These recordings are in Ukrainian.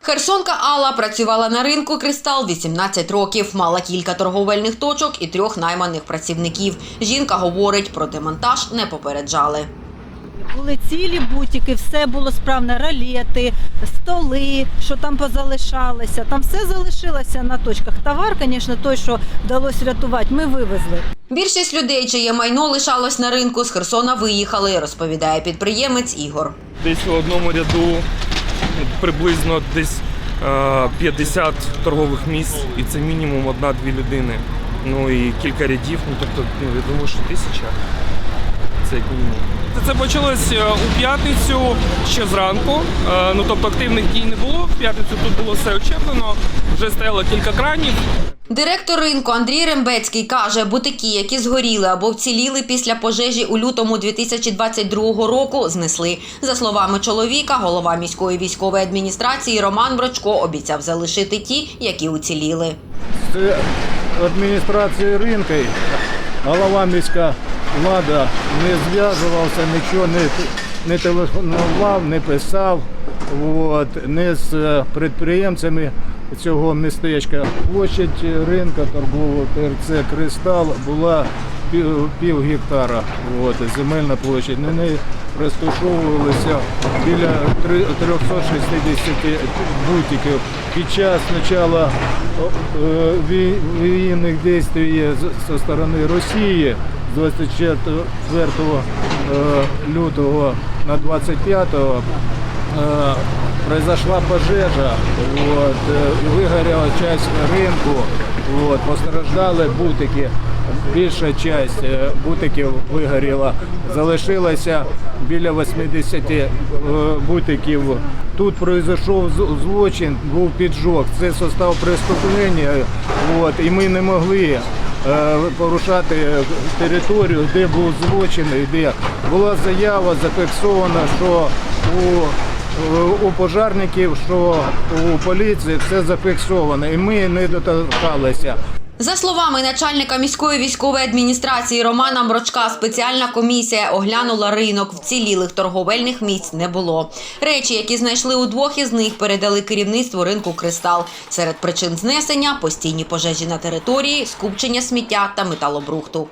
Херсонка Алла працювала на ринку Кристал 18 років, мала кілька торговельних точок і трьох найманих працівників. Жінка говорить, про демонтаж не попереджали. Були цілі бутики, все було справно, ролети, столи, що там позалишалося. Там все залишилося на точках. Товар, звісно, той, що вдалося врятувати, ми вивезли. Більшість людей, чиє майно лишалось на ринку, з Херсона виїхали, розповідає підприємець Ігор. Десь у одному ряду приблизно десь е, 50 торгових місць, і це мінімум одна-дві людини. Ну і кілька рядів, ну тобто, ну я думаю, що тисяча. Це як. Це почалось е, у п'ятницю ще зранку. Е, Ну тобто активних дій не було. В п'ятницю тут було все очеплено, вже стояло кілька кранів. Директор ринку Андрій Рембецький каже, бутики, які згоріли або вціліли після пожежі у лютому 2022 року, знесли. За словами чоловіка, голова міської військової адміністрації Роман Брочко обіцяв залишити ті, які уціліли. Це адміністрації ринку, голова міська влада не зв'язувався, нічого не, не телефонував, не писав. От, не з е, підприємцями цього містечка. Площадь ринку торгового ТРЦ Кристал була пів, пів гектара. От, земельна площадь. На неї розташовувалися біля три- 360 бутиків. Під час спочатку е, вій- дій зі сторони Росії з 24 е, лютого на 25 э, произошла пожежа, вот, э, выгорела часть ринку, вот, постраждали бутики. Більша часть е, бутиків вигоріла. Залишилося біля 80 е, бутиків. Тут пройшов з- злочин, був піджог. Це состав преступлення. От, і ми не могли е, порушати територію, де був злочин, де була заява зафіксована, що у у пожарників, що у поліції все зафіксовано, і ми не доторкалися. За словами начальника міської військової адміністрації Романа Мрочка, спеціальна комісія оглянула ринок. Вцілілих торговельних місць не було. Речі, які знайшли у двох із них, передали керівництву ринку Кристал. Серед причин знесення постійні пожежі на території, скупчення сміття та металобрухту.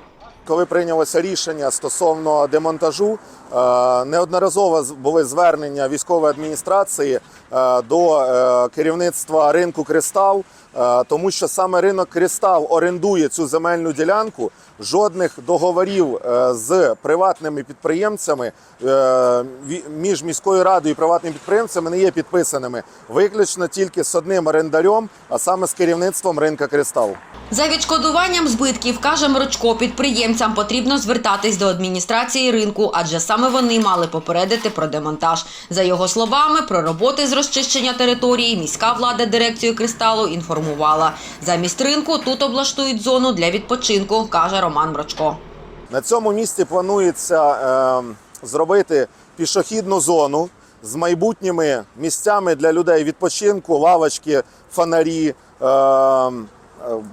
Коли прийнялося рішення стосовно демонтажу, е, неодноразово були звернення військової адміністрації е, до е, керівництва ринку Кристал, тому що саме ринок Кристал орендує цю земельну ділянку. Жодних договорів е, з приватними підприємцями е, між міською радою і приватними підприємцями не є підписаними. Виключно тільки з одним орендарем, а саме з керівництвом ринка Кристал. За відшкодуванням збитків, каже Мрочко, підприємцям потрібно звертатись до адміністрації ринку, адже саме вони мали попередити про демонтаж. За його словами, про роботи з розчищення території міська влада дирекцію кристалу інформувала. Замість ринку тут облаштують зону для відпочинку, каже Роман Мрочко. На цьому місці планується е, зробити пішохідну зону з майбутніми місцями для людей відпочинку, лавочки, фонарі. Е, е,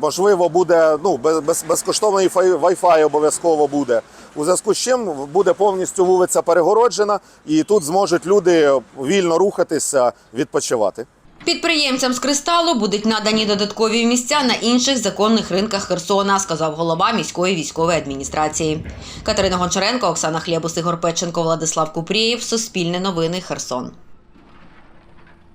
можливо, буде ну, без, без, безкоштовний Wi-Fi обов'язково буде. У зв'язку з чим буде повністю вулиця перегороджена, і тут зможуть люди вільно рухатися, відпочивати. Підприємцям з кристалу будуть надані додаткові місця на інших законних ринках Херсона, сказав голова міської військової адміністрації. Катерина Гончаренко, Оксана Хлєбус, Ігор Печенко, Владислав Купрієв. Суспільне новини. Херсон.